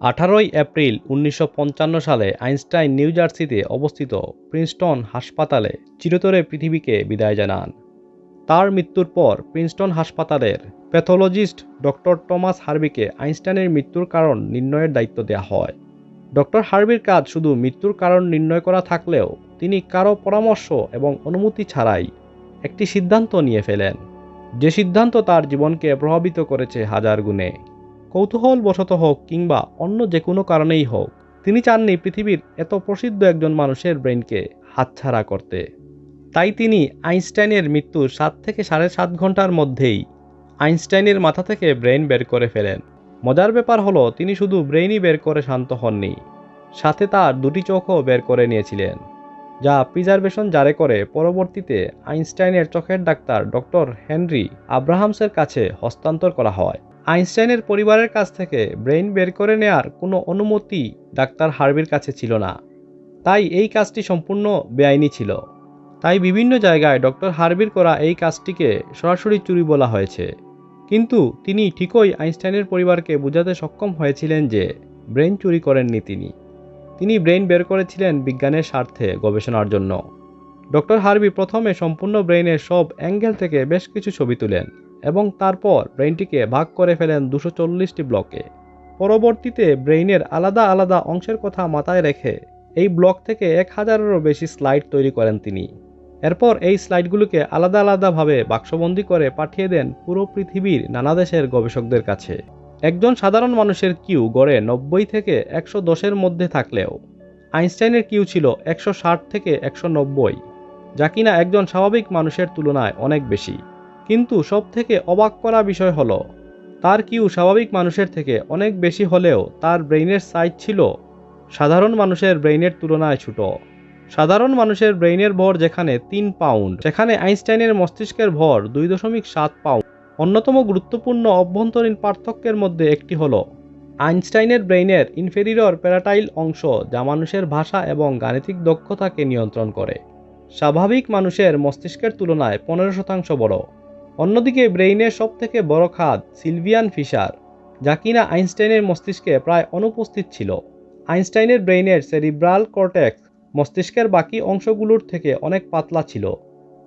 আঠারোই এপ্রিল উনিশশো পঞ্চান্ন সালে আইনস্টাইন নিউ জার্সিতে অবস্থিত প্রিন্সটন হাসপাতালে চিরতরে পৃথিবীকে বিদায় জানান। তার মৃত্যুর পর প্রিন্সটন হাসপাতালের প্যাথোলজিস্ট ডক্টর টমাস হার্বিকে আইনস্টাইনের মৃত্যুর কারণ নির্ণয়ের দায়িত্ব দেওয়া হয়। ডক্টর হার্বির কাজ শুধু মৃত্যুর কারণ নির্ণয় করা থাকলেও তিনি কারও পরামর্শ এবং অনুমতি ছাড়াই একটি সিদ্ধান্ত নিয়ে ফেলেন। যে সিদ্ধান্ত তার জীবনকে প্রভাবিত করেছে হাজার গুণে। কৌতূহলবশত হোক কিংবা অন্য যে কোনো কারণেই হোক, তিনি চাননি পৃথিবীর এত প্রসিদ্ধ একজন মানুষের ব্রেনকে হাতছাড়া করতে। তাই তিনি আইনস্টাইনের মৃত্যুর সাত থেকে সাড়ে সাত ঘণ্টার মধ্যেই আইনস্টাইনের মাথা থেকে ব্রেন বের করে ফেলেন। মজার ব্যাপার হলো, তিনি শুধু ব্রেইনই বের করে শান্ত হননি, সাথে তার দুটি চোখও বের করে নিয়েছিলেন, যা প্রিজার্ভেশন জারে করে পরবর্তীতে আইনস্টাইনের চোখের ডাক্তার ডক্টর হেনরি আব্রাহামসের কাছে হস্তান্তর করা হয়। আইনস্টাইনের পরিবারের কাছ থেকে ব্রেইন বের করে নেয়ার কোনো অনুমতি ডাক্তার হার্বির কাছে ছিল না। তাই এই কাজটি সম্পূর্ণ বেআইনি ছিল। তাই বিভিন্ন জায়গায় ডক্টর হার্বির করা এই কাজটিকে সরাসরি চুরি বলা হয়েছে। কিন্তু তিনি ঠিকই আইনস্টাইনের পরিবারকে বোঝাতে সক্ষম হয়েছিলেন যে ব্রেন চুরি করেননি তিনি। তিনি ব্রেন বের করেছিলেন বিজ্ঞানের স্বার্থে গবেষণার জন্য। ডক্টর হার্বি প্রথমে সম্পূর্ণ ব্রেইনের সব অ্যাঙ্গেল থেকে বেশ কিছু ছবি তুলেন। এবং তারপর ব্রেইনটিকে ভাগ করে ফেলেন দুশো চল্লিশটি ব্লকে। পরবর্তীতে ব্রেইনের আলাদা আলাদা অংশের কথা মাথায় রেখে এই ব্লক থেকে এক হাজারেরও বেশি স্লাইড তৈরি করেন তিনি। এরপর এই স্লাইডগুলোকে আলাদা আলাদাভাবে বাক্সবন্দি করে পাঠিয়ে দেন পুরো পৃথিবীর নানা দেশের গবেষকদের কাছে। একজন সাধারণ মানুষের কিউ গড়ে নব্বই থেকে একশো দশের মধ্যে থাকলেও, আইনস্টাইনের কিউ ছিল একশো ষাট থেকে একশো নব্বই, যা কিনা একজন স্বাভাবিক মানুষের তুলনায় অনেক বেশি। কিন্তু সব থেকে অবাক করা বিষয় হলো, তার কিউ স্বাভাবিক মানুষের থেকে অনেক বেশি হলেও তার ব্রেইনের সাইজ ছিল সাধারণ মানুষের ব্রেইনের তুলনায় ছোট। সাধারণ মানুষের ব্রেইনের ভর যেখানে তিন পাউন্ড, সেখানে আইনস্টাইনের মস্তিষ্কের ভর দুই দশমিক সাত পাউন্ড। অন্যতম গুরুত্বপূর্ণ অভ্যন্তরীণ পার্থক্যের মধ্যে একটি হল, আইনস্টাইনের ব্রেইনের ইনফেরিয়র প্যারাটাইল অংশ যা মানুষের ভাষা এবং গাণিতিক দক্ষতাকে নিয়ন্ত্রণ করে। স্বাভাবিক মানুষের মস্তিষ্কের তুলনায় পনেরো শতাংশ বড়। অন্যদিকে ব্রেইনের সবথেকে বড় খাদ সিলভিয়ান ফিশার, যা কিনা আইনস্টাইনের মস্তিষ্কে প্রায় অনুপস্থিত ছিল। আইনস্টাইনের ব্রেইনের সেরিব্রাল কর্টেক্স মস্তিষ্কের বাকি অংশগুলোর থেকে অনেক পাতলা ছিল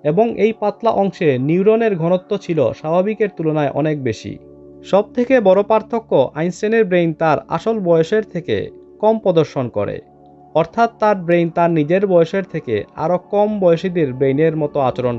এবং এই পাতলা অংশে নিউরনের ঘনত্ব ছিল স্বাভাবিকের তুলনায় অনেক বেশি। সব থেকে বড় পার্থক্য আইনস্টাইনের ব্রেইন তার আসল বয়সের থেকে কম প্রদর্শন করে, অর্থাৎ তার ব্রেইন তার নিজের বয়সের থেকে আরও কম বয়সীদের ব্রেইনের মতো আচরণ করে।